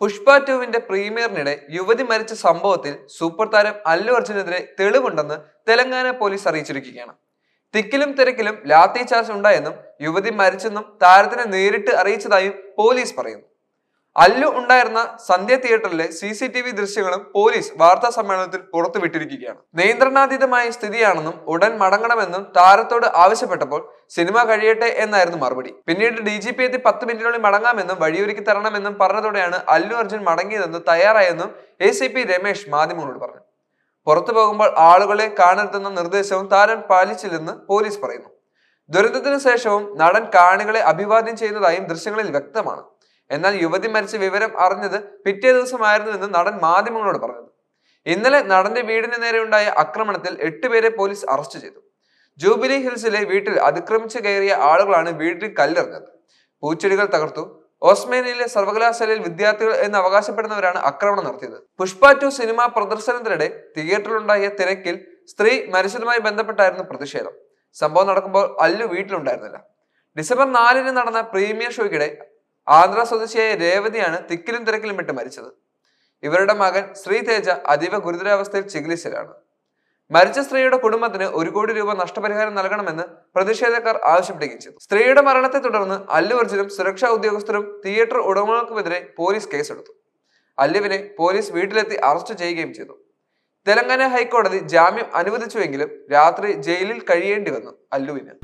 പുഷ്പ ടുവിന്റെ പ്രീമിയറിനിടെ യുവതി മരിച്ച സംഭവത്തിൽ സൂപ്പർ താരം അല്ലു അർജുനെതിരെ തെളിവുണ്ടെന്ന് തെലങ്കാന പോലീസ് അറിയിച്ചിരിക്കുകയാണ്. തിക്കിലും തിരക്കിലും ലാത്തി ചാർജ് ഉണ്ടായെന്നും യുവതി മരിച്ചെന്നും താരത്തിനെ നേരിട്ട് അറിയിച്ചതായും പോലീസ് പറയുന്നു. അല്ലു ഉണ്ടായിരുന്ന സന്ധ്യ തിയേറ്ററിലെ സി സി ടി വി ദൃശ്യങ്ങളും പോലീസ് വാർത്താ സമ്മേളനത്തിൽ പുറത്തുവിട്ടിരിക്കുകയാണ്. നിയന്ത്രണാതീതമായ സ്ഥിതിയാണെന്നും ഉടൻ മടങ്ങണമെന്നും താരത്തോട് ആവശ്യപ്പെട്ടപ്പോൾ സിനിമ കഴിയട്ടെ എന്നായിരുന്നു മറുപടി. പിന്നീട് ഡി ജി പി എത്തി പത്ത് മിനിറ്റിനുള്ളിൽ മടങ്ങാമെന്നും വഴിയൊരുക്കി തരണമെന്നും പറഞ്ഞതോടെയാണ് അല്ലു അർജുൻ മടങ്ങിയതെന്ന് തയ്യാറായെന്നും എ സി പി രമേശ് മാധ്യമങ്ങളോട് പറഞ്ഞു. പുറത്തു പോകുമ്പോൾ ആളുകളെ കാണരുതെന്ന നിർദ്ദേശവും താരം പാലിച്ചില്ലെന്ന് പോലീസ് പറയുന്നു. ദുരന്തത്തിന് ശേഷവും നടൻ കാണികളെ അഭിവാദ്യം ചെയ്യുന്നതായും ദൃശ്യങ്ങളിൽ വ്യക്തമാണ്. എന്നാൽ യുവതി മരിച്ച വിവരം അറിഞ്ഞത് പിറ്റേ ദിവസമായിരുന്നു എന്ന് നടൻ മാധ്യമങ്ങളോട് പറഞ്ഞത്. ഇന്നലെ നടന്റെ വീടിന് നേരെ ഉണ്ടായ ആക്രമണത്തിൽ എട്ടുപേരെ പോലീസ് അറസ്റ്റ് ചെയ്തു. ജൂബിലി ഹിൽസിലെ വീട്ടിൽ അതിക്രമിച്ചു കയറിയ ആളുകളാണ് വീട്ടിൽ കല്ലെറിഞ്ഞത്. പൂച്ചെടികൾ തകർത്തു. ഓസ്മേനിയയിലെ സർവകലാശാലയിൽ വിദ്യാർത്ഥികൾ എന്ന് അവകാശപ്പെടുന്നവരാണ് ആക്രമണം നടത്തിയത്. പുഷ്പ ടു സിനിമ പ്രദർശനത്തിനിടെ തിയേറ്ററിലുണ്ടായ തിരക്കിൽ സ്ത്രീ മരിച്ചതുമായി ബന്ധപ്പെട്ടായിരുന്നു പ്രതിഷേധം. സംഭവം നടക്കുമ്പോൾ അല്ലു വീട്ടിലുണ്ടായിരുന്നില്ല. ഡിസംബർ നാലിന് നടന്ന പ്രീമിയർ ഷോയ്ക്കിടെ ആന്ധ്ര സ്വദേശിയായ രേവതിയാണ് തിക്കിലും തിരക്കിലും വിട്ട് മരിച്ചത്. ഇവരുടെ മകൻ ശ്രീതേജ അതീവ ഗുരുതരാവസ്ഥയിൽ ചികിത്സയിലാണ്. മരിച്ച സ്ത്രീയുടെ കുടുംബത്തിന് ഒരു കോടി രൂപ നഷ്ടപരിഹാരം നൽകണമെന്ന് പ്രതിഷേധക്കാർ ആവശ്യപ്പെടുകയും ചെയ്തു. സ്ത്രീയുടെ മരണത്തെ തുടർന്ന് അല്ലു അർജുനും സുരക്ഷാ ഉദ്യോഗസ്ഥരും തിയേറ്റർ ഉടമകൾക്കുമെതിരെ പോലീസ് കേസെടുത്തു. അല്ലുവിനെ പോലീസ് വീട്ടിലെത്തി അറസ്റ്റ് ചെയ്യുകയും ചെയ്തു. തെലങ്കാന ഹൈക്കോടതി ജാമ്യം അനുവദിച്ചുവെങ്കിലും രാത്രി ജയിലിൽ കഴിയേണ്ടി വന്നു അല്ലുവിന്.